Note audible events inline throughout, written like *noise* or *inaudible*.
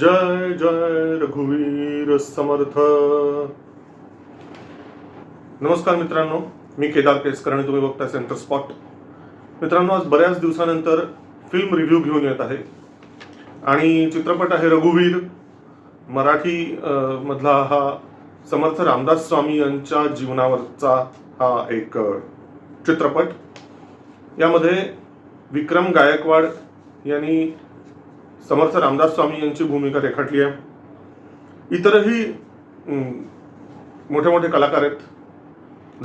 जय जय रघुवीर समर्थ. नमस्कार मित्रांनो मी केदार केसकर आणि तुम्ही बघताय सेंटर स्पॉट. मित्रांनो आज बऱ्याच दिवसानंतर फिल्म रिव्ह्यू घेऊन येत आहे. आणि चित्रपट आहे रघुवीर. मराठी मधला हा समर्थ रामदास स्वामी यांच्या जीवनावरचा हा एक चित्रपट. यामध्ये विक्रम गायकवाड यांनी समर्थ रामदास स्वामी यांची भूमिका रेखाटली आहे. इतरही मोठे मोठे कलाकार आहेत.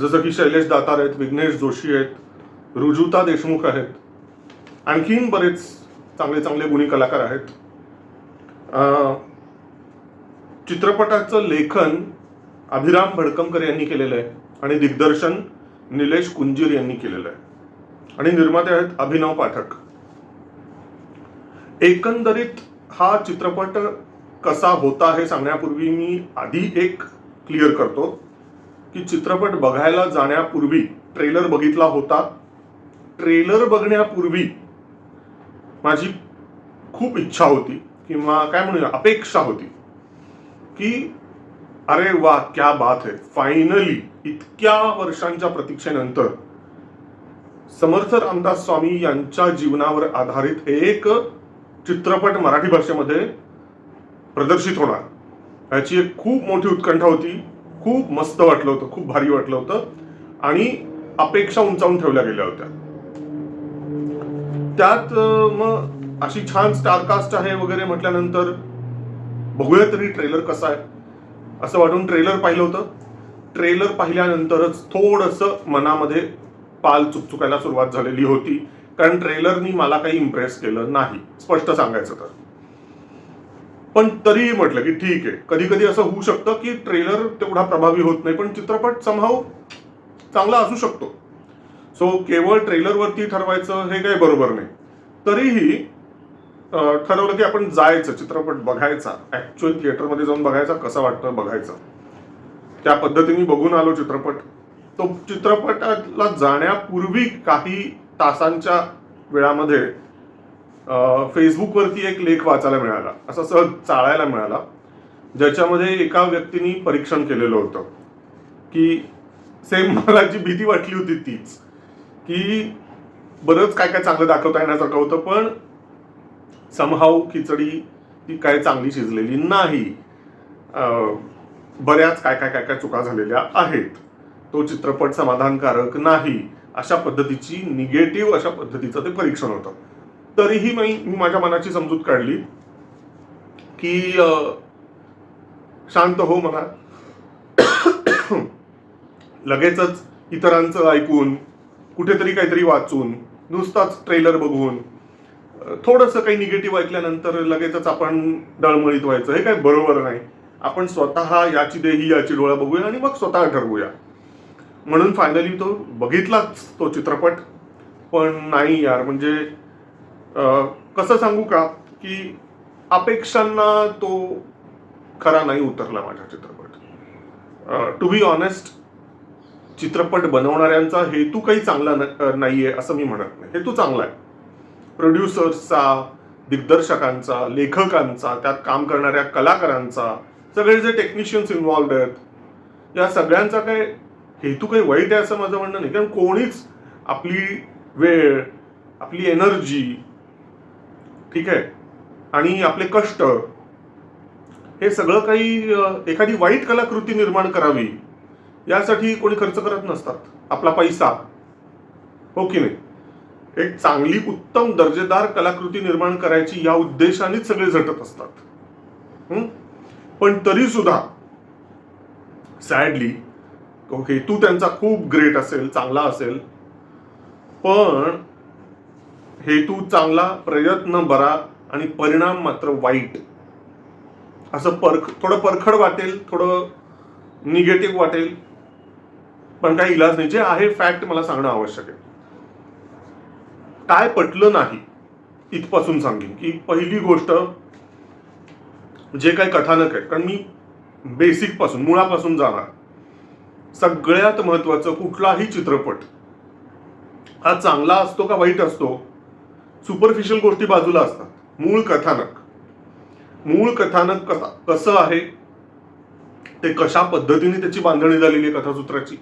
जसं की शैलेश दातार आहेत विघ्नेश जोशी आहेत रुजुता देशमुख आहेत. आणखीन बरेच चांगले चांगले गुणी कलाकार आहेत. चित्रपटाचं लेखन अभिराम भडकमकर यांनी केलेलं आहे आणि दिग्दर्शन निलेश कुंजीर यांनी केलेलं आहे. आणि निर्माते आहेत अभिनव पाठक. एकंदरीत हा चित्रपट कसा होता हे सांगण्यापूर्वी मी आधी एक क्लिअर करतो की चित्रपट बघायला जाण्यापूर्वी ट्रेलर बघितला होता. ट्रेलर बघण्यापूर्वी माझी खूप इच्छा होती किंवा काय म्हणूया अपेक्षा होती की अरे वा क्या बात है. फायनली इतक्या वर्षांच्या प्रतीक्षेनंतर समर्थ रामदास स्वामी यांच्या जीवनावर आधारित एक चित्रपट मराठी भाषेमध्ये प्रदर्शित होणार. याची एक खूप मोठी उत्कंठा होती. खूप मस्त वाटलं होतं. खूप भारी वाटलं होतं. आणि अपेक्षा उंचावून ठेवल्या गेल्या होत्या. त्यात मग अशी छान स्टारकास्ट आहे वगैरे म्हटल्यानंतर बघूया तरी ट्रेलर कसा आहे. असं वाटून ट्रेलर पाहिलं होतं. ट्रेलर पाहिल्यानंतरच थोडंसं मनामध्ये पाल चुकचुकायला सुरुवात झालेली होती. कारण ट्रेलरनी मला काही इम्प्रेस केलं नाही स्पष्ट सांगायचं तर. पण तरीही म्हटलं की ठीक आहे. कधी कधी असं होऊ शकतं की ट्रेलर तेवढा प्रभावी होत नाही पण चित्रपट समहाव चांगला असू शकतो. सो केवळ ट्रेलरवरती ठरवायचं हे काही बरोबर नाही. तरीही ठरवलं की आपण जायचं चित्रपट बघायचा. ऍक्च्युअल थिएटरमध्ये जाऊन बघायचा कसं वाटतं बघायचं. त्या पद्धतीने बघून आलो चित्रपट. तो चित्रपटाला जाण्यापूर्वी काही तासांच्या वेळामध्ये फेसबुकवरती एक लेख वाचायला मिळाला. असा सहज चाळायला मिळाला ज्याच्यामध्ये एका व्यक्तीनी परीक्षण केलेलं होतं. की सेम मला जी भीती वाटली होती तीच की बरंच काय काय चांगलं दाखवता येण्यासारखं होतं पण समहाव खिचडी ती काय चांगली शिजलेली नाही. बऱ्याच काय काय काय काय चुका झालेल्या आहेत. तो चित्रपट समाधानकारक नाही. अशा पद्धतीची निगेटिव्ह अशा पद्धतीचं ते परीक्षण होतं. तरीही मी मी माझ्या मनाची समजूत काढली की शांत हो म्हणा. *coughs* लगेचच इतरांचं ऐकून कुठेतरी काहीतरी वाचून नुसताच ट्रेलर बघून थोडंसं काही निगेटिव्ह ऐकल्यानंतर लगेचच आपण डळमळीत व्हायचं. हे काही बरोबर नाही. आपण स्वतः याची देही याची डोळा बघूया आणि मग स्वतः ठरवूया. म्हणून फायनली तो बघितलाच तो चित्रपट. पण नाही यार म्हणजे कसं सांगू का की अपेक्षांना तो खरा नाही उतरला माझा चित्रपट. टू बी ऑनेस्ट चित्रपट बनवणाऱ्यांचा हेतू काही चांगला न- आहे असं मी म्हणत नाही. हेतू चांगला आहे. प्रोड्युसर्सचा दिग्दर्शकांचा लेखकांचा त्यात काम करणाऱ्या कलाकारांचा सगळे जे टेक्निशियन्स इन्व्हॉल्ड आहेत या सगळ्यांचा काय हेतू काही वाईट आहे असं माझं म्हणणं नाही. कारण कोणीच आपली वेळ आपली एनर्जी ठीक आहे आणि आपले कष्ट हे सगळं काही एखादी वाईट कलाकृती निर्माण करावी यासाठी कोणी खर्च करत नसतात. आपला पैसा. हो की नाही? एक चांगली उत्तम दर्जेदार कलाकृती निर्माण करायची या उद्देशानेच सगळे झटत असतात. पण तरी सुद्धा सॅडली हेतू त्यांचा खूप ग्रेट असेल चांगला असेल. पण हेतू चांगला प्रयत्न बरा आणि परिणाम मात्र वाईट. असं परख थोडं परखड वाटेल थोडं निगेटिव्ह वाटेल. पण काही इलाज नाही. जे आहे फॅक्ट मला सांगणं आवश्यक आहे. काय पटलं नाही इथपासून सांगेन की पहिली गोष्ट जे काही कथानक आहे कारण मी बेसिकपासून मुळापासून जाणार. सगळ्यात महत्वाचं कुठलाही चित्रपट हा चांगला असतो का वाईट असतो? सुपरफिशियल गोष्टी बाजूला असतात. मूळ कथानक. मूळ कथानक कसा कसं आहे? ते कशा पद्धतीने त्याची बांधणी झालेली आहे कथासूत्राची?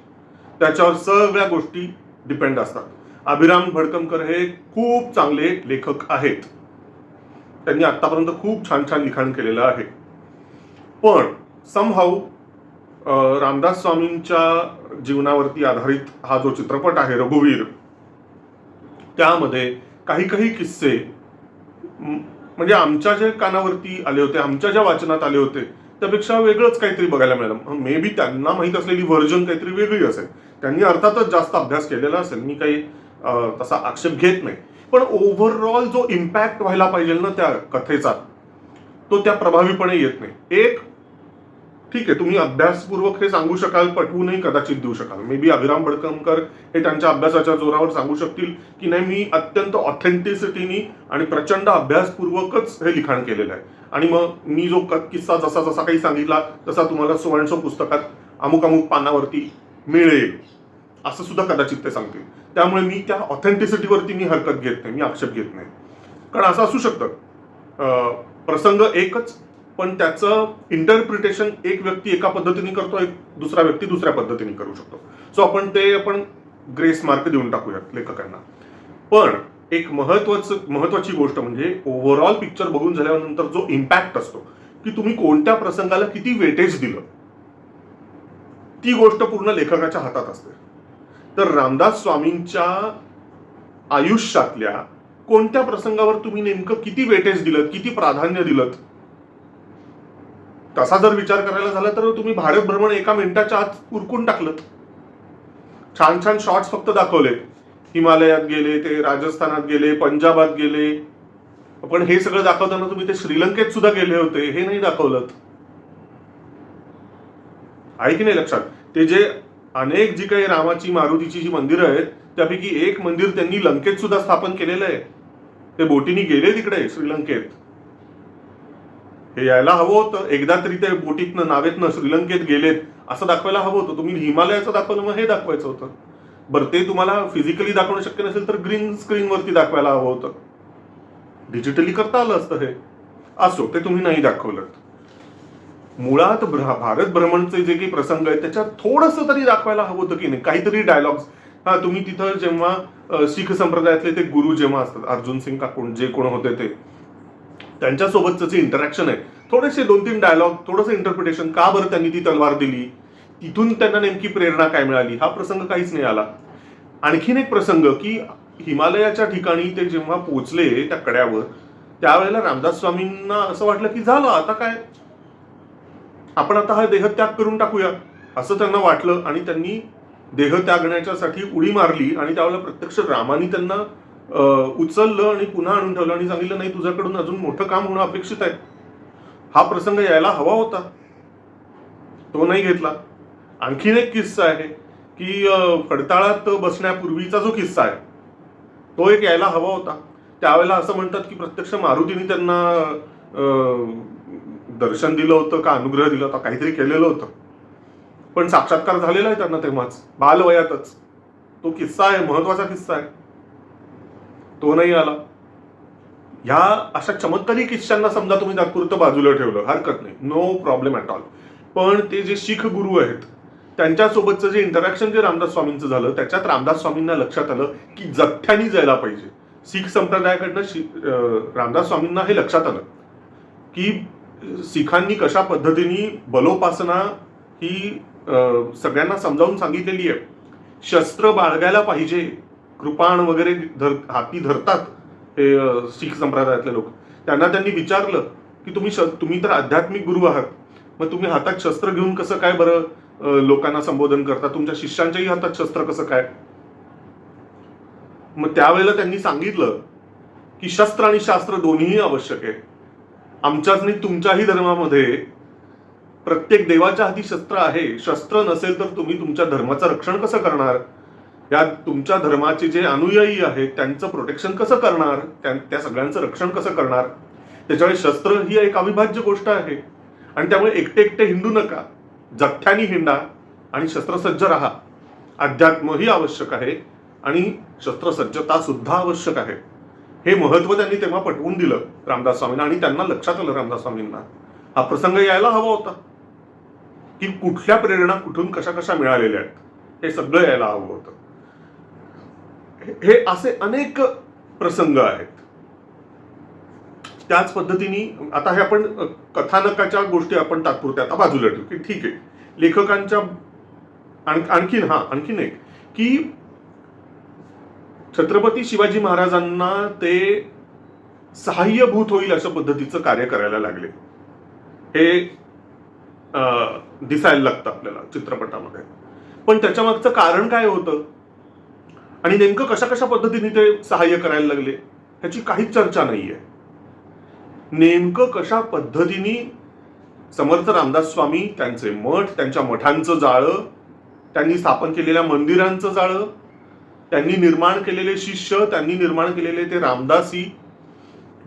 त्याच्यावर सगळ्या गोष्टी डिपेंड असतात. अभिराम भडकमकर हे खूप चांगले लेखक आहेत. त्यांनी आतापर्यंत खूप छान छान लिखाण केलेलं आहे. पण समहाऊ रामदास स्वामींच्या जीवनावरती आधारित हा जो चित्रपट आहे रघुवीर त्यामध्ये काही काही किस्से म्हणजे आमच्या जे कानावरती आले होते आमच्या ज्या वाचनात आले होते त्यापेक्षा वेगळंच काहीतरी बघायला मिळालं. मे बी त्यांना माहीत असलेली व्हर्जन काहीतरी वेगळी असेल. त्यांनी अर्थातच जास्त अभ्यास केलेला असेल. मी काही तसा आक्षेप घेत नाही. पण ओव्हरऑल जो इम्पॅक्ट व्हायला पाहिजे ना त्या कथेचा तो त्या प्रभावीपणे येत नाही. एक ठीक आहे तुम्ही अभ्यासपूर्वक हे सांगू शकाल पटवूनही कदाचित देऊ शकाल. मे बी अभिराम भडकमकर हे त्यांच्या अभ्यासाच्या जोरावर सांगू शकतील की नाही मी अत्यंत ऑथेंटिसिटीनी आणि प्रचंड अभ्यासपूर्वकच हे लिखाण केलेलं आहे. आणि मग मी जो क- किस्सा जसा जसा काही सांगितला तसा तुम्हाला सुवर्णसो पुस्तकात अमुक अमुक पानावरती मिळेल. असं सुद्धा कदाचित ते सांगतील. त्यामुळे मी त्या ऑथेंटिसिटीवरती मी हरकत घेत नाही मी आक्षेप घेत नाही. कारण असं असू शकतं. प्रसंग एकच पण त्याचं इंटरप्रिटेशन एक व्यक्ती एका पद्धतीने करतो एक दुसरा व्यक्ती दुसऱ्या पद्धतीने करू शकतो. सो आपण ते आपण ग्रेस मार्क देऊन टाकूयात लेखकांना. पण एक महत्वाचं महत्वाची गोष्ट म्हणजे ओव्हरऑल पिक्चर बघून झाल्यानंतर जो इम्पॅक्ट असतो की तुम्ही कोणत्या प्रसंगाला किती वेटेज दिलं ती गोष्ट पूर्ण लेखकाच्या हातात असते. तर रामदास स्वामींच्या आयुष्यातल्या कोणत्या प्रसंगावर तुम्ही नेमकं किती वेटेज दिलं किती प्राधान्य दिलं तसा जर विचार करायला झाला तर तुम्ही भारत भ्रमण एका मिनिटाच्या आत उरकून टाकलं. छान छान शॉर्ट्स फक्त दाखवले. हिमालयात गेले ते राजस्थानात गेले पंजाबात गेले. पण हे सगळं दाखवताना तुम्ही ते श्रीलंकेत सुद्धा गेले होते हे नाही दाखवलं. आहे की नाही लक्षात? ते जे अनेक जी काही रामाची मारुतीची जी मंदिरं आहेत त्यापैकी एक मंदिर त्यांनी लंकेत सुद्धा स्थापन केलेलं आहे. ते बोटीने गेले तिकडे श्रीलंकेत. हे यायला हवं होतं. एकदा तरी ते बोटीतनं नावेतनं श्रीलंकेत गेलेत असं दाखवायला हवं होतं. तुम्ही हिमालयाचं दाखवलं मग हे दाखवायचं होतं. बरं ते तुम्हाला फिजिकली दाखवणं शक्य नसेल तर ग्रीन स्क्रीनवरती दाखवायला हवं होतं. डिजिटली करता आलं असतं हे. असो ते तुम्ही नाही दाखवलं मुळात भारत भ्रमणचे जे काही प्रसंग आहेत त्याच्यात थोडंसं तरी दाखवायला हवं होतं की नाही. काहीतरी डायलॉग्स हा तुम्ही तिथं जेव्हा शीख संप्रदायातले ते गुरु जेव्हा असतात अर्जुन सिंग का कोण जे कोण होते ते त्यांच्यासोबतचं जे इंटरॅक्शन आहे थोडेसे दोन तीन डायलॉग थोडंसं इंटरप्रिटेशन का बरं त्यांनी ती तलवार दिली? तिथून त्यांना नेमकी प्रेरणा काय मिळाली? हा प्रसंग काहीच नाही आला. आणखीन एक प्रसंग की हिमालयाच्या ठिकाणी ते जेव्हा पोचले त्या कड्यावर त्यावेळेला रामदास स्वामींना असं वाटलं की झालं आता काय? आपण आता हा देहत्याग करून टाकूया असं त्यांना वाटलं आणि त्यांनी देह त्यागण्याच्यासाठी उडी मारली आणि त्यावेळेला प्रत्यक्ष रामानी त्यांना उचललं आणि पुन्हा आणून ठेवलं आणि सांगितलं नाही तुझ्याकडून अजून मोठं काम होणं अपेक्षित आहे. हा प्रसंग यायला हवा होता. तो नाही घेतला. आणखीन एक किस्सा आहे की फडताळात बसण्यापूर्वीचा जो किस्सा आहे तो एक यायला हवा होता. त्यावेळेला असं म्हणतात की प्रत्यक्ष मारुतीने त्यांना दर्शन दिलं होतं का अनुग्रह दिला होता काहीतरी केलेलं होतं. पण साक्षात्कार झालेला आहे त्यांना तेव्हाच बालवयातच. तो किस्सा आहे महत्त्वाचा किस्सा आहे. तो नाही आला. ह्या अशा चमत्कारी किस्स्यांना समजा तुम्ही तात्पुरतं बाजूला ठेवलं हरकत नाही. नो प्रॉब्लेम ॲट ऑल पण ते जे शीख गुरु आहेत त्यांच्यासोबतचं जे इंटरॅक्शन जे रामदास स्वामींचं झालं त्याच्यात रामदास स्वामींना लक्षात आलं की जथ्यानी जायला पाहिजे. शीख संप्रदायाकडनं शि- रामदास स्वामींना हे लक्षात आलं की सिखांनी कशा पद्धतीने बलोपासना ही सगळ्यांना समजावून सांगितलेली आहे. शस्त्र बाळगायला पाहिजे. कृपाण वगैरे धर हाती धरतात हे शीख संप्रदायातले लोक. त्यांना त्यांनी विचारलं की तुम्ही श- तुम्ही तर आध्यात्मिक गुरु आहात. मग तुम्ही हातात शस्त्र घेऊन कसं काय बरं लोकांना संबोधन करता? तुमच्या शिष्यांच्याही हातात शस्त्र कसं काय? मग त्यावेळेला त्यांनी सांगितलं की शस्त्र आणि शास्त्र दोन्हीही आवश्यक आहे. आमच्याच नाही तुमच्याही धर्मामध्ये प्रत्येक देवाच्या हाती शस्त्र आहे. शस्त्र नसेल तर तुम्ही तुमच्या धर्माचं रक्षण कसं करणार? या तुमच्या धर्माचे जे अनुयायी आहेत त्यांचं प्रोटेक्शन कसं करणार? त्या त्या सगळ्यांचं रक्षण कसं करणार? त्याच्यामुळे शस्त्र ही एक अविभाज्य गोष्ट आहे. आणि त्यामुळे एकटे एकटे हिंडू नका. जथ्यानी हिंडा आणि शस्त्रसज्ज राहा. अध्यात्मही आवश्यक आहे आणि शस्त्रसज्जता सुद्धा आवश्यक आहे. हे महत्त्व त्यांनी तेव्हा पटवून दिलं रामदास स्वामींना आणि त्यांना लक्षात आलं रामदास स्वामींना. हा प्रसंग यायला हवा होता. की कुठल्या प्रेरणा कुठून कशा कशा मिळालेल्या आहेत? हे सगळं यायला हवं होतं. हे- असे अनेक प्रसंग आहेत. त्याच पद्धतीने आता हे आपण कथानकाच्या गोष्टी आपण तात्पुरत्या आता बाजूला ठेवू की ठीक आहे. लेखकांच्या आणखीन हा आणखीन एक की छत्रपती शिवाजी महाराजांना ते सहाय्यभूत होईल अशा पद्धतीचं कार्य करायला लागले. हे दिसायला लागतं आपल्याला चित्रपटामध्ये. पण त्याच्या मागचं कारण काय होतं? आणि नेमकं कशा कशा पद्धतीने ते सहाय्य करायला लागले ह्याची काहीच चर्चा नाहीये. नेमकं कशा पद्धतीने समर्थ रामदास स्वामी त्यांचे मठ त्यांच्या मठांचं जाळं त्यांनी स्थापन केलेल्या मंदिरांचं जाळं त्यांनी निर्माण केलेले शिष्य त्यांनी निर्माण केलेले ते रामदासी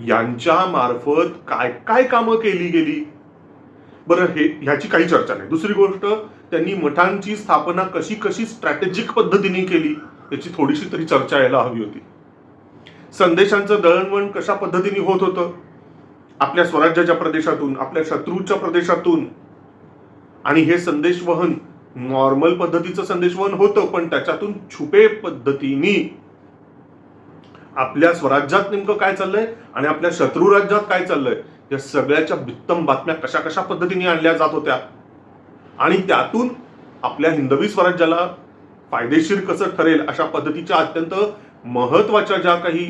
यांच्या मार्फत काय काय कामं केली गेली? बरं हे ह्याची काही चर्चा नाही. दुसरी गोष्ट त्यांनी मठांची स्थापना कशी कशी स्ट्रॅटेजिक पद्धतीने केली? त्याची थोडीशी तरी चर्चा यायला हवी होती. संदेशांचं दळणवळण कशा पद्धतीने होत होतं? आपल्या स्वराज्याच्या प्रदेशातून आपल्या शत्रूच्या प्रदेशातून. आणि हे संदेशवहन नॉर्मल पद्धतीचं संदेशवहन होतं पण त्याच्यातून छुपे पद्धतीने. आपल्या स्वराज्यात नेमकं काय चाललंय? आणि आपल्या शत्रू राज्यात काय चाललंय? या सगळ्याच्या बित्तम बातम्या कशा कशा पद्धतीने आणल्या जात होत्या? आणि त्यातून आपल्या हिंदवी स्वराज्याला फायदेशीर कसं ठरेल अशा पद्धतीच्या अत्यंत महत्त्वाच्या ज्या काही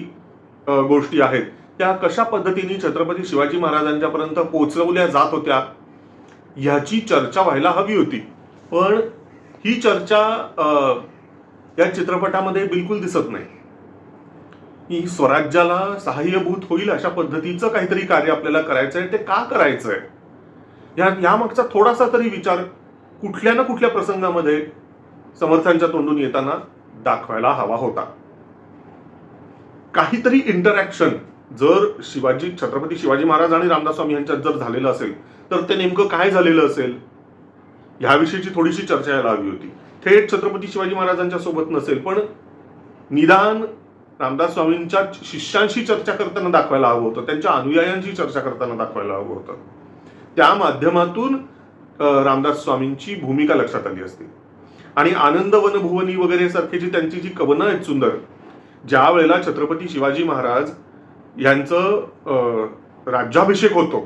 गोष्टी आहेत त्या कशा पद्धतीने छत्रपती शिवाजी महाराजांच्यापर्यंत पोचवल्या जात होत्या ह्याची चर्चा व्हायला हवी होती. पण ही चर्चा या चित्रपटामध्ये बिलकुल दिसत नाही. की स्वराज्याला सहाय्यभूत होईल अशा पद्धतीचं काहीतरी कार्य आपल्याला करायचंय ते का करायचंय? या यामागचा थोडासा तरी विचार कुठल्या ना कुठल्या प्रसंगामध्ये समर्थांच्या तोंडून येताना दाखवायला हवा होता. काहीतरी इंटरॅक्शन जर शिवाजी छत्रपती शिवाजी महाराज आणि रामदास स्वामी यांच्यात जर झालेलं असेल तर ते नेमकं काय झालेलं असेल? ह्याविषयीची थोडीशी चर्चा यायला हवी होती. थेट छत्रपती शिवाजी महाराजांच्या सोबत नसेल पण निदान रामदास स्वामींच्या शिष्यांशी चर्चा करताना दाखवायला हवं होतं. त्यांच्या अनुयायांशी चर्चा करताना दाखवायला हवं होतं. त्या माध्यमातून रामदास स्वामींची भूमिका लक्षात आली असती. आणि आनंद वनभुवनी वगैरे सारखी जी त्यांची जी कवनं आहेत सुंदर ज्या वेळेला छत्रपती शिवाजी महाराज यांचं राज्याभिषेक होतो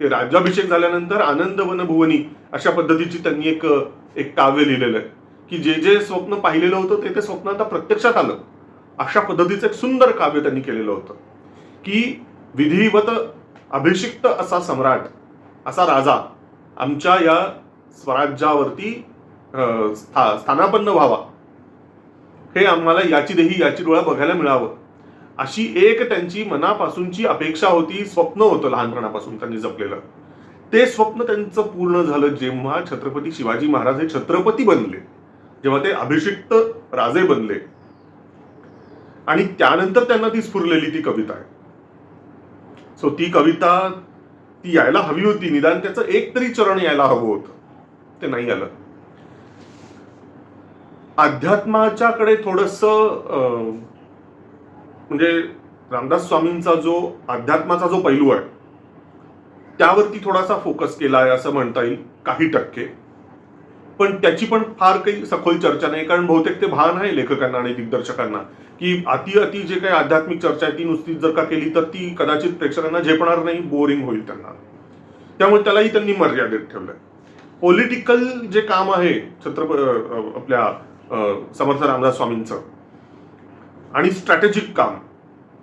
ते राज्याभिषेक झाल्यानंतर आनंद वनभुवनी अशा पद्धतीची त्यांनी एक एक काव्य लिहिलेलं आहे. की जे जे स्वप्न पाहिलेलं होतं ते ते स्वप्न आता प्रत्यक्षात आलं. अशा पद्धतीचं एक सुंदर काव्य त्यांनी केलेलं होतं. की विधिवत अभिषिक्त असा सम्राट असा राजा आमच्या या स्वराज्यावरती स्था- स्थानापन्न व्हावा. हे आम्हाला याची देही याची डोळा बघायला मिळावं. अशी एक त्यांची मनापासूनची अपेक्षा होती स्वप्न होतं लहानपणापासून त्यांनी जपलेलं. ते स्वप्न त्यांचं पूर्ण झालं जेव्हा छत्रपती शिवाजी महाराज हे छत्रपती बनले. जेव्हा ते अभिषिक्त राजे बनले. आणि त्यानंतर त्यांना ती स्फुरलेली ती कविता आहे. सो ती कविता ती यायला हवी होती. निदान त्याचं एक तरी चरण यायला हवं होतं. ते नाही आलं. अध्यात्माच्याकडे थोडस म्हणजे रामदास स्वामींचा जो अध्यात्माचा जो पैलू आहे त्यावरती थोडासा फोकस केला आहे असं म्हणता येईल काही टक्के. पण त्याची पण फार काही सखोल चर्चा नाही कारण बहुतेक ते भान आहे लेखकांना आणि दिग्दर्शकांना की अति अति जे काही आध्यात्मिक चर्चा आहे ती नुसतीच जर का केली तर ती कदाचित प्रेक्षकांना झेपणार नाही बोरिंग होईल त्यांना. त्यामुळे त्यालाही त्यांनी मर्यादित ठेवलंय. पॉलिटिकल जे काम आहे छत्रप आपल्या समर्थ रामदास स्वामींचं. आणि स्ट्रॅटेजिक काम.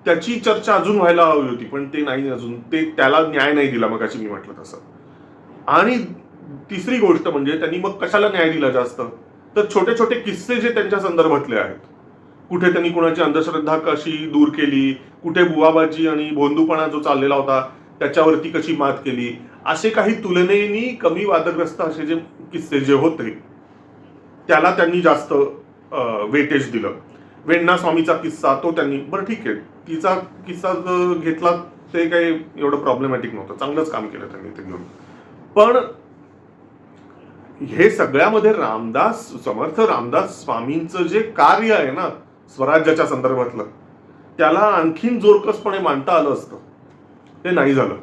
त्याची चर्चा अजून व्हायला हवी होती पण ते नाही अजून. ते त्याला न्याय नाही दिला मग मी म्हटलं तसं. आणि तिसरी गोष्ट म्हणजे त्यांनी मग कशाला न्याय दिला जास्त? तर छोटे छोटे किस्से जे त्यांच्या संदर्भातले आहेत. कुठे त्यांनी कुणाची अंधश्रद्धा कशी दूर केली कुठे बुवाबाजी आणि भोंदूपणा जो चाललेला होता त्याच्यावरती कशी मात केली असे काही तुलनेनी कमी वादग्रस्त असे जे किस्से जे होते त्याला त्यांनी जास्त वेटेज दिलं. वेण्णा स्वामीचा किस्सा तो त्यांनी बरं ठीक आहे. तिचा किस्सा जर घेतला ते काही एवढं प्रॉब्लेमॅटिक नव्हतं. चांगलंच काम केलं त्यांनी ते घेऊन. पण हे सगळ्यामध्ये रामदास समर्थ रामदास स्वामींचं जे कार्य आहे ना स्वराज्याच्या संदर्भातलं त्याला आणखीन जोरकसपणे मांडता आलं असतं. ते नाही झालं.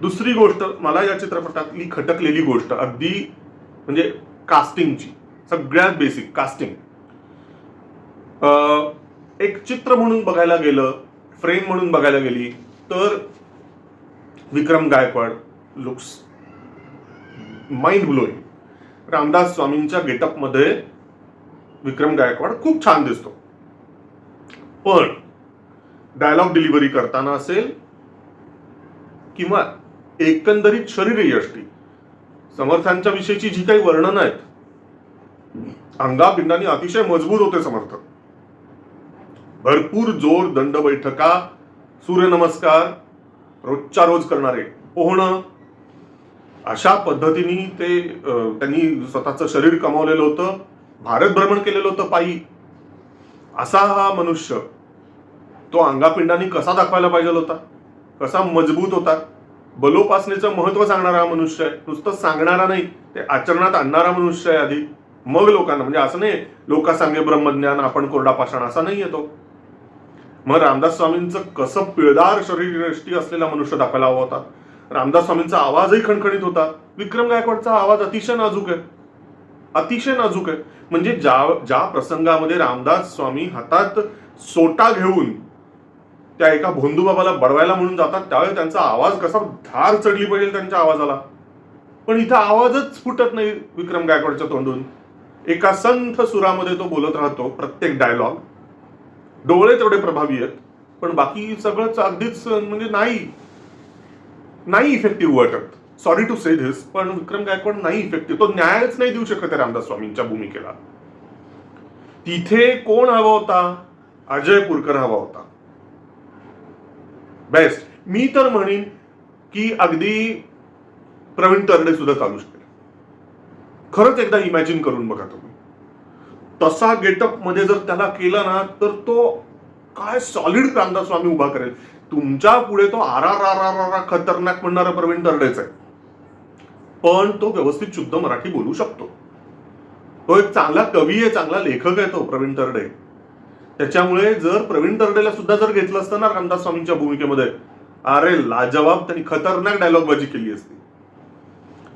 दुसरी गोष्ट मला या चित्रपटातली खटकलेली गोष्ट अगदी म्हणजे कास्टिंगची सगळ्यात बेसिक कास्टिंग एक चित्र म्हणून बघायला गेलं फ्रेम म्हणून बघायला गेली तर Vikram Gaikwad looks mind blowing Ramdas स्वामींच्या गेटअपमध्ये विक्रम गायकवाड खूप छान दिसतो. पण डायलॉग डिलिव्हरी करताना असेल किंवा एकंदरीत शरीर यष्टी समर्थांच्या विषयीची जी काही वर्णनं आहेत अंगापिंडाने अतिशय मजबूत होते समर्थ. भरपूर जोर दंड बैठका सूर्यनमस्कार रोजच्या रोज करणारे पोहणं अशा पद्धतीने ते त्यांनी स्वतःचं शरीर कमावलेलं होतं भारत भ्रमण केलेलं होतं पायी. असा हा मनुष्य तो अंगापिंडाने कसा दाखवायला पाहिजे होता? कसा मजबूत होता? बलोपासनेचं महत्त्व सांगणारा हा मनुष्य आहे. नुसतं सांगणारा नाही ते आचरणात आणणारा मनुष्य आहे आधी. मग लोकांना म्हणजे असं नाही लोका सांगे ब्रह्मज्ञान आपण कोरडा पाषाण असा नाही येतो. मग रामदास स्वामींचं कसं पिळदार शरीरयष्टी असलेला मनुष्य दाखवायला हवा होता? रामदास स्वामींचा आवाजही खणखणीत होता. विक्रम गायकवाडचा आवाज अतिशय नाजूक आहे. अतिशय नाजूक आहे. म्हणजे ज्या ज्या प्रसंगामध्ये रामदास स्वामी हातात सोटा घेऊन त्या एका भोंदूबाबाला बडवायला म्हणून जातात त्यावेळी त्यांचा आवाज कसा धार चढली पाहिजे त्यांच्या आवाजाला. पण इथं आवाजच फुटत नाही विक्रम गायकवाडच्या तोंडून. एका संथ सुरामध्ये तो बोलत राहतो प्रत्येक डायलॉग डोळे तेवढे प्रभावी आहेत पण बाकी सगळंच अगदीच म्हणजे नाही. नाही इफेक्टिव्ह वाटत सॉरी टू से धिस पण विक्रम गायकवाड नाही इफेक्टिव्ह तो न्यायच नाही देऊ शकत आहे रामदास स्वामींच्या भूमिकेला. तिथे कोण हवा होता? अजय पुरकर हवा होता. बेस्ट मी तर म्हणेन की अगदी प्रवीण तरडे सुद्धा चालू शकतो खरंच एकदा इमॅजिन करून बघा तुम्ही. तसा गेटअपमध्ये जर त्याला केला ना तर तो काय सॉलिड कांदा स्वामी उभा करेल. तुमच्यापुढे तो आरा रा रा रा रा खतरनाक म्हणणारा प्रवीण तरडेच आहे. पण तो व्यवस्थित शुद्ध मराठी बोलू शकतो. तो एक चांगला कवी आहे चांगला लेखक आहे तो प्रवीण तरडे त्याच्यामुळे जर प्रवीण तरडेला सुद्धा जर घेतलं असतं ना रामदास स्वामींच्या भूमिकेमध्ये अरे लाजवाब त्यांनी खतरनाक डायलॉगबाजी केली असती.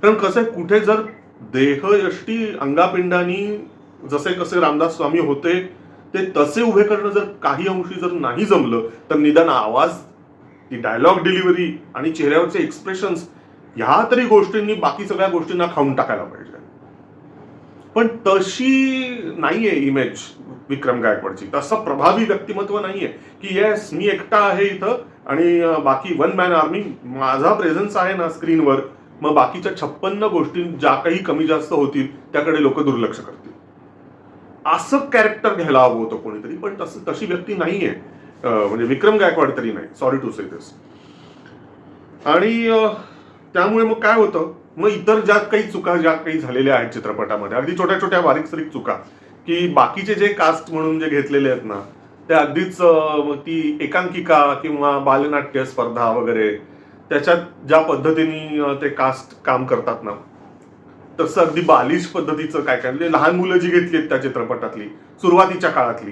कारण कसं आहे कुठे जर देहयष्टी अंगापिंडानी जसे कसे रामदास स्वामी होते ते तसे उभे करणं जर काही अंशी जर नाही जमलं तर निदान आवाज ती डायलॉग डिलिव्हरी आणि चेहऱ्यावरचे एक्सप्रेशन्स ह्या तरी गोष्टींनी बाकी सगळ्या गोष्टींना खाऊन टाकायला पाहिजे. पण तशी नाहीये इमेज विक्रम गायकवाडची. तसं प्रभावी व्यक्तिमत्व नाहीये की येस मी एकटा आहे इथं आणि बाकी वन मॅन आर्मी माझा प्रेझन्स आहे ना स्क्रीनवर मग बाकीच्या छप्पन्न गोष्टी ज्या काही कमी जास्त होतील त्याकडे लोक दुर्लक्ष करतील. असं कॅरेक्टर घ्यायला हवं होतं कोणीतरी पण तसं तशी व्यक्ती नाहीये. आहे म्हणजे विक्रम गायकवाड तरी नाही. सॉरी टू से दिस आणि त्यामुळे मग काय होतं? मग इतर ज्या काही चुका ज्या काही झालेल्या आहेत चित्रपटामध्ये अगदी छोट्या छोट्या बारीक सारीक चुका की बाकीचे जे कास्ट म्हणून जे घेतलेले आहेत ना ते अगदीच ती एकांकिका किंवा बालनाट्य स्पर्धा वगैरे त्याच्यात ज्या पद्धतीने ते कास्ट काम करतात ना तसं अगदी बालिश पद्धतीचं काय काय म्हणजे लहान मुलं जी घेतली आहेत त्या चित्रपटातली सुरुवातीच्या काळातली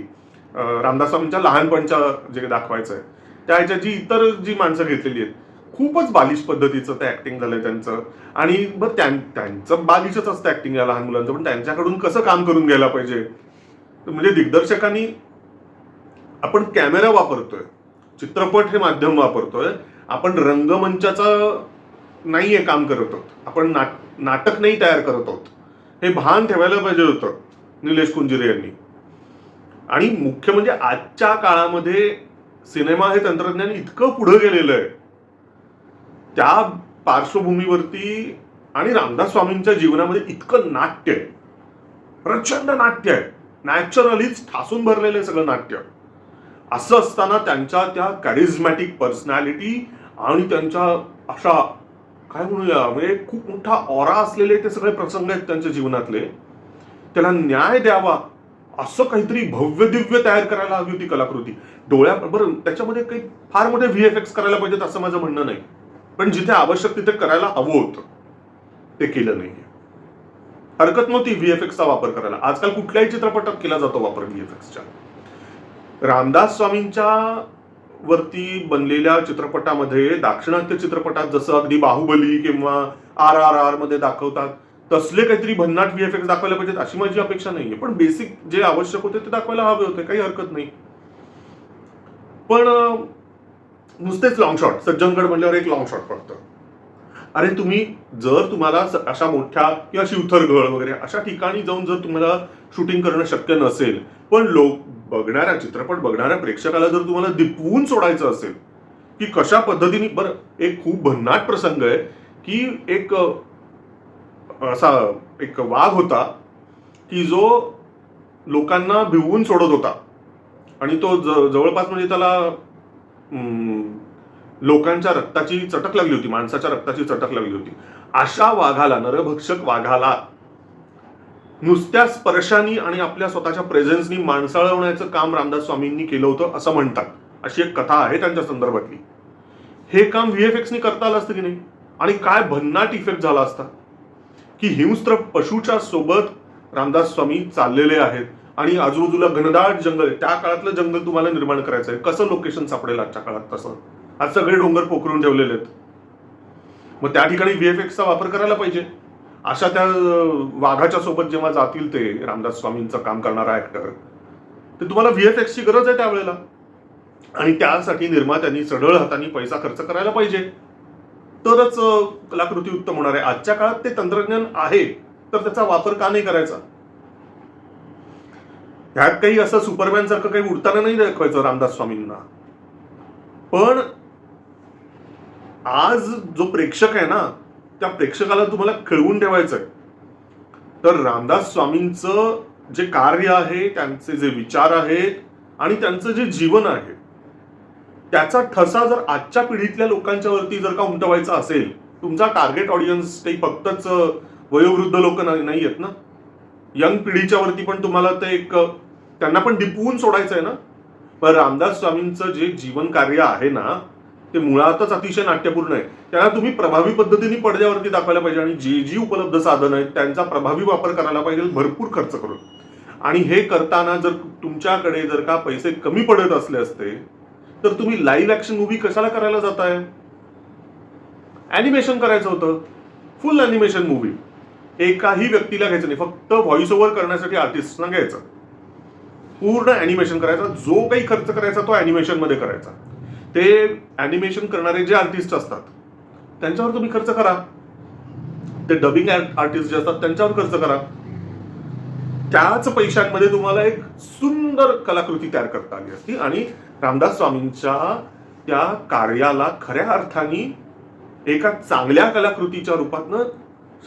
रामदासांच्या रामदास स्वामींच्या लहानपणच्या जे दाखवायचं आहे त्या ह्याच्या जी इतर जी माणसं घेतलेली आहेत खूपच बालिश पद्धतीचं ते ऍक्टिंग झालंय त्यांचं. आणि मग त्यांचं बालिशच असतं ऍक्टिंग या लहान मुलांचं पण त्यांच्याकडून कसं काम करून घ्यायला पाहिजे? म्हणजे दिग्दर्शकांनी आपण कॅमेरा वापरतोय चित्रपट हे माध्यम वापरतोय आपण रंगमंचाचा नाहीये काम करत आहोत. आपण नाट नाटक नाही तयार करत आहोत. हे भान ठेवायला पाहिजे होतं निलेश कुंजिरे यांनी. आणि मुख्य म्हणजे आजच्या काळामध्ये सिनेमा हे तंत्रज्ञान इतकं पुढे गेलेलं आहे. त्या पार्श्वभूमीवरती आणि रामदास स्वामींच्या जीवनामध्ये इतकं नाट्य आहे. प्रचंड नाट्य आहे. नॅचरलीच ठासून भरलेलं आहे सगळं नाट्य. असं असताना त्यांच्या त्या कॅरिझमॅटिक पर्सनॅलिटी आणि त्यांच्या अशा काय म्हणूया म्हणजे खूप मोठा ऑरा असलेले ते सगळे प्रसंग आहेत त्यांच्या जीवनातले. त्याला न्याय द्यावा असं काहीतरी भव्य दिव्य तयार करायला हवी होती कलाकृती. डोळ्या बरं त्याच्यामध्ये काही फार मोठे व्ही एफ एक्स करायला पाहिजेत असं माझं म्हणणं नाही. पण जिथे आवश्यक तिथे करायला हवं होतं. ते केलं नाही हरकत नव्हती व्ही एफ एक्सचा वापर करायला. आजकाल कुठल्याही चित्रपटात केला जातो वापर व्ही एफ एक्सच्या रामदास स्वामींच्या वरती बनलेल्या चित्रपटामध्ये दाक्षिणात्य चित्रपटात जसं अगदी बाहुबली किंवा आर आर आरमध्ये दाखवतात तसले काहीतरी भन्नाट व्ही एफ एक्स दाखवायला पाहिजेत अशी माझी अपेक्षा नाहीये. पण बेसिक जे आवश्यक होते ते दाखवायला हवे होते काही हरकत नाही. पण नुसतेच लॉंग शॉट सज्जनगड म्हणल्यावर एक लॉंग शॉट पडतं. अरे तुम्ही जर तुम्हाला अशा मोठ्या किंवा शिवथरगड वगैरे अशा ठिकाणी जाऊन जर तुम्हाला शूटिंग करणं शक्य नसेल पण लोक बघणाऱ्या चित्रपट बघणाऱ्या प्रेक्षकाला जर तुम्हाला दिपवून सोडायचं असेल की कशा पद्धतीने बरं एक खूप भन्नाट प्रसंग आहे की एक असा एक वाघ होता की जो लोकांना भिवून सोडत होता. आणि तो ज- जवळपास म्हणजे त्याला लोकांच्या रक्ताची चटक लागली होती माणसाच्या रक्ताची चटक लागली होती. अशा वाघाला नरभक्षक वाघाला नुसत्या स्पर्शानी आणि आपल्या स्वतःच्या प्रेझेन्सनी माणसाळवण्याचं काम रामदास स्वामींनी केलं होतं असं म्हणतात. अशी एक कथा आहे त्यांच्या संदर्भातली. हे काम व्हीएफएक्सनी करता आलं असतं की नाही? आणि काय भन्नाट इफेक्ट झाला असता? की हिंस्त्र पशूच्या सोबत रामदास स्वामी चाललेले आहेत आणि आजूबाजूला घनदाट जंगल आहे. त्या काळातलं जंगल तुम्हाला निर्माण करायचं आहे. कसं लोकेशन सापडेल आजच्या काळात तसं? आज सगळे डोंगर पोखरून ठेवलेले आहेत. मग त्या ठिकाणी व्ही एफ एक्सचा वापर करायला पाहिजे. अशा त्या वाघाच्या सोबत जेव्हा जातील ते रामदास स्वामींचं काम करणारा ऍक्टर ते तुम्हाला व्ही एफ एक्सची गरज आहे त्यावेळेला. आणि त्यासाठी निर्मात्यांनी सढळ हाताने पैसा खर्च करायला पाहिजे. तरच कलाकृती उत्तम होणार आहे. आजच्या काळात ते तंत्रज्ञान आहे तर त्याचा वापर का नाही करायचा? ह्यात काही असं सुपरमॅन सारखं काही उडताना नाही दाखवायचं रामदास स्वामींना. पण आज जो प्रेक्षक आहे ना त्या प्रेक्षकाला तुम्हाला खिळवून ठेवायचं आहे तर रामदास स्वामींचं जे कार्य आहे त्यांचे जे विचार आहेत आणि त्यांचं जे जीवन आहे त्याचा ठसा जर आजच्या पिढीतल्या लोकांच्या वरती जर का उमटवायचा असेल तुमचा टार्गेट ऑडियन्स काही फक्तच वयोवृद्ध लोक नाही आहेत ना? यंग पिढीच्या वरती पण तुम्हाला ते एक त्यांना पण डिपवून सोडायचं आहे ना? पण रामदास स्वामींचं जे जीवन कार्य आहे ना ते मुळातच अतिशय नाट्यपूर्ण आहे. त्यांना तुम्ही प्रभावी पद्धतीने पडद्यावरती दाखवायला पाहिजे आणि जी जी उपलब्ध साधन आहेत त्यांचा प्रभावी वापर करायला पाहिजे भरपूर खर्च करून. आणि हे करताना जर तुमच्याकडे जर का पैसे कमी पडत असले असते तर तुम्ही लाईव्ह ऍक्शन मूवी कशाला करायला जाताय? ॲनिमेशन करायचं होतं. फुल ॲनिमेशन मूवी एकाही व्यक्तीला घ्यायचं नाही. फक्त व्हॉइस ओव्हर करण्यासाठी आर्टिस्टना घ्यायचं. पूर्ण ॲनिमेशन करायचा. जो काही खर्च करायचा तो ॲनिमेशनमध्ये करायचा. ते ॲनिमेशन करणारे जे आर्टिस्ट असतात त्यांच्यावर तुम्ही खर्च करा. ते डबिंग आर्टिस्ट जे असतात त्यांच्यावर खर्च करा. त्याच पैशांमध्ये तुम्हाला एक सुंदर कलाकृती तयार करता आली असती आणि रामदास स्वामींच्या त्या कार्याला खऱ्या अर्थाने एका चांगल्या कलाकृतीच्या रूपातनं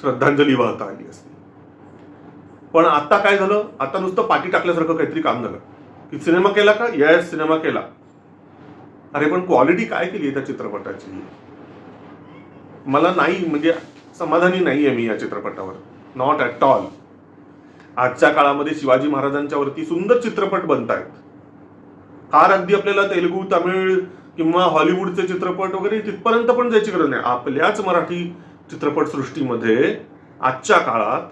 श्रद्धांजली वाहता आली असती. पण आता काय झालं? आता नुसतं पाठी टाकल्यासारखं काहीतरी काम झालं. की सिनेमा केला का? येस सिनेमा केला. अरे पण क्वालिटी काय केली आहे त्या चित्रपटाची? मला नाही म्हणजे समाधानी नाही आहे मी या चित्रपटावर. नॉट ॲट ऑल आजच्या काळामध्ये शिवाजी महाराजांच्या वरती सुंदर चित्रपट बनत आहेत फार अगदी आपल्याला तेलुगू तामिळ किंवा हॉलिवूडचे चित्रपट वगैरे तिथपर्यंत पण जायची गरज नाही. आपल्याच मराठी चित्रपट सृष्टीमध्ये आजच्या काळात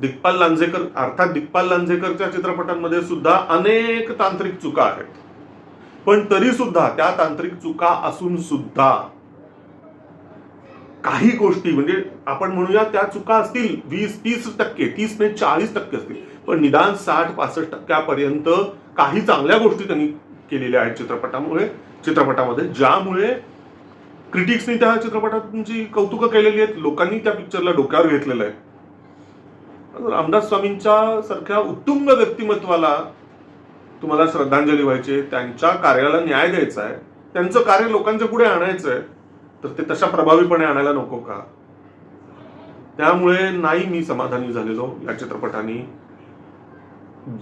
दिग्पाल लांजेकर अर्थात दिग्पाल लांजेकरच्या चित्रपटांमध्ये सुद्धा अनेक तांत्रिक चुका आहेत. पण तरी सुद्धा त्या तांत्रिक चुका असून सुद्धा काही गोष्टी म्हणजे आपण म्हणूया त्या चुका असतील वीस तीस टक्के तीस ने चाळीस टक्के असतील पण निदान साठ पासष्ट टक्क्यापर्यंत काही चांगल्या गोष्टी त्यांनी केलेल्या आहेत चित्रपटामुळे चित्रपटामध्ये ज्यामुळे क्रिटिक्सनी त्या चित्रपटांची कौतुकं केलेली आहेत लोकांनी त्या पिक्चरला डोक्यावर घेतलेलं आहे. रामदास स्वामींच्या सारख्या उत्तुंग व्यक्तिमत्वाला तुम्हाला श्रद्धांजली व्हायची त्यांच्या कार्याला न्याय द्यायचा आहे त्यांचं कार्य लोकांच्या पुढे आणायचं आहे तर ते तशा प्रभावीपणे आणायला नको का? त्यामुळे नाही मी समाधानी झालेलो या चित्रपटाने.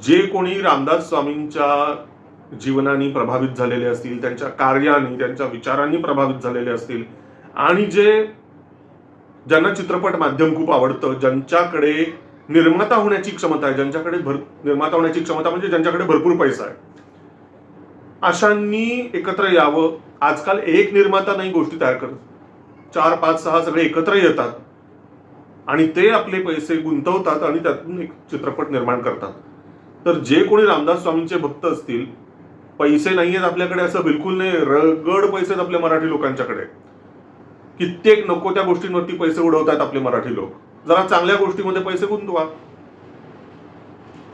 जे कोणी रामदास स्वामींच्या जीवनाने प्रभावित झालेले असतील त्यांच्या कार्याने त्यांच्या विचारांनी प्रभावित झालेले असतील आणि जे ज्यांना चित्रपट माध्यम खूप आवडतं ज्यांच्याकडे निर्माता होण्याची क्षमता आहे ज्यांच्याकडे भर निर्माता होण्याची क्षमता म्हणजे ज्यांच्याकडे भरपूर पैसा आहे. अशांनी एकत्र यावं. आजकाल एक निर्माता नाही गोष्टी तयार करत. चार पाच सहा सगळे एकत्र येतात आणि ते आपले पैसे गुंतवतात आणि त्यातून एक चित्रपट निर्माण करतात. तर जे कोणी रामदास स्वामींचे भक्त असतील पैसे नाही आहेत आपल्याकडे असं बिलकुल नाही. रगड पैसे आहेत आपल्या मराठी लोकांच्याकडे. कित्येक नको त्या गोष्टींवरती पैसे उडवतात आपले मराठी लोक. जरा चांगल्या गोष्टीमध्ये पैसे गुंतवा.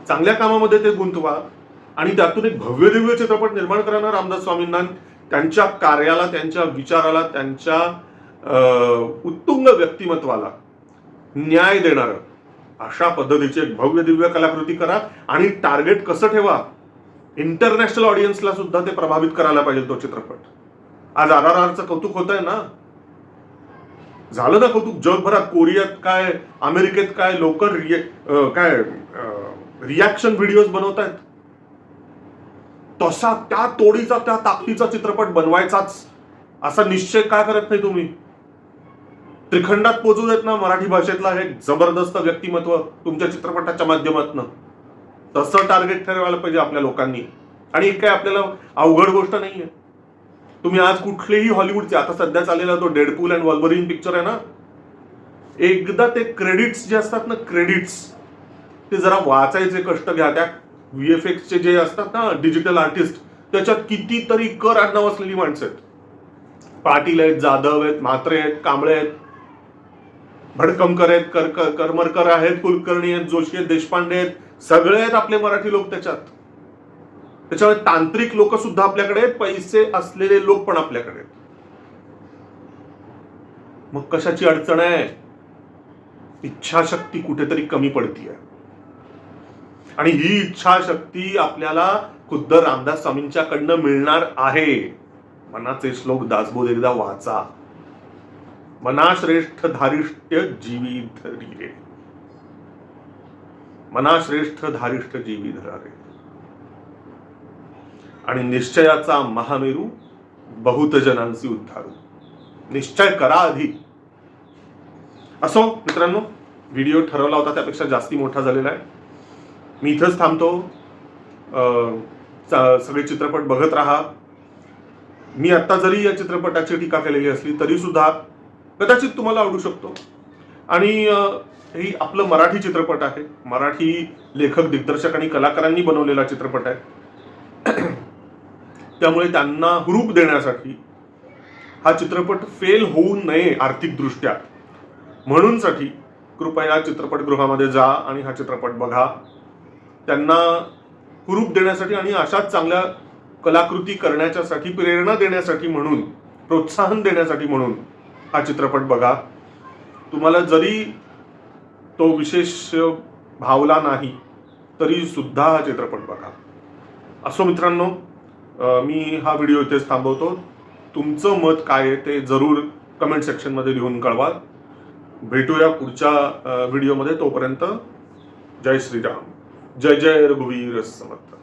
चांगल्या कामामध्ये ते गुंतवा. आणि त्यातून एक भव्य दिव्य चित्रपट निर्माण करा ना रामदास स्वामींना त्यांच्या कार्याला त्यांच्या विचाराला त्यांच्या उत्तुंग व्यक्तिमत्वाला न्याय देणार अशा पद्धतीची एक भव्य दिव्य कलाकृती करा आणि टार्गेट कसं ठेवा? इंटरनॅशनल ऑडियन्सला सुद्धा ते प्रभावित करायला पाहिजे तो चित्रपट. आज आर आर आरचं कौतुक होत आहे ना? झालं ना कौतुक? जगभरात कोरियात काय अमेरिकेत काय लोक काय रिॲक्शन व्हिडिओज बनवत आहेत तसा त्या तोडीचा त्या ताकदीचा चित्रपट बनवायचाच असा निश्चय काय करत नाही तुम्ही? त्रिखंडात पोचू देत ना मराठी भाषेतला हे जबरदस्त व्यक्तिमत्व तुमच्या चित्रपटाच्या माध्यमातून. तसं टार्गेट ठरवायला पाहिजे आपल्या लोकांनी. आणि काय आपल्याला अवघड गोष्ट नाहीये. तुम्ही आज कुठलेही हॉलिवूडचे आता सध्या चाललेला तो डेडपूल अँड वॉल्वरिन पिक्चर आहे ना एकदा ते क्रेडिट्स जे असतात ना क्रेडिट्स ते जरा वाचायचे कष्ट घ्या. त्या व्ही एफ चे जे असतात ना डिजिटल आर्टिस्ट त्याच्यात कितीतरी कर आडनाव असलेली माणसं आहेत. पाटील आहेत जाधव आहेत म्हात्रे आहेत कांबळे आहेत भडकमकर आहेत कर कर- करमरकर आहेत कुलकर्णी आहेत जोशी आहेत देशपांडे आहेत सगळे आहेत आपले मराठी लोक त्याच्यात. त्याच्यामुळे तांत्रिक लोक सुद्धा आपल्याकडे पैसे असलेले लोक पण आपल्याकडे. मग कशाची अडचण आहे? इच्छाशक्ती कुठेतरी कमी पडतीय. आणि ही इच्छाशक्ती आपल्याला खुद्द रामदास स्वामींच्याकडनं मिळणार आहे. मनाचे श्लोक दासबोध एकदा वाचा. मनाश्रेष्ठ धारिष्ट्य जीवी धरी रे मनाश्रेष्ठ धारिष्ठ जीवी धरा रे आणि निश्चयाचा महामेरू बहुतजनांची उद्धार. उद्धारू निश्चय करा आधी. असो मित्रांनो व्हिडिओ ठरवला होता त्यापेक्षा जास्ती मोठा झालेला आहे. मी इथंच थांबतो. सगळे चित्रपट बघत राहा. मी आत्ता जरी या चित्रपटाची टीका केलेली असली तरी सुद्धा कदाचित तुम्हाला आवडू शकतो. आणि हे ही आपलं मराठी चित्रपट आहे. मराठी लेखक दिग्दर्शक आणि कलाकारांनी बनवलेला चित्रपट आहे. त्यामुळे त्यांना हुरूप देण्यासाठी हा चित्रपट फेल होऊ नये आर्थिकदृष्ट्या. म्हणूनसाठी कृपया चित्रपटगृहामध्ये जा आणि हा चित्रपट बघा. त्यांना हुरूप देण्यासाठी आणि अशाच चांगल्या कलाकृती करण्याच्यासाठी प्रेरणा देण्यासाठी म्हणून प्रोत्साहन देण्यासाठी म्हणून हा चित्रपट बघा. तुम्हाला जरी तो विशेष भावला नाही तरी सुद्धा हा चित्रपट बघा. असो मित्रांनो मी हा व्हिडिओ इथेच थांबवतो. तुमचं मत काय आहे ते जरूर कमेंट सेक्शनमध्ये लिहून कळवा. भेटूया पुढच्या व्हिडिओमध्ये तोपर्यंत जय श्रीराम. जय जय रघुवीर समर्थ.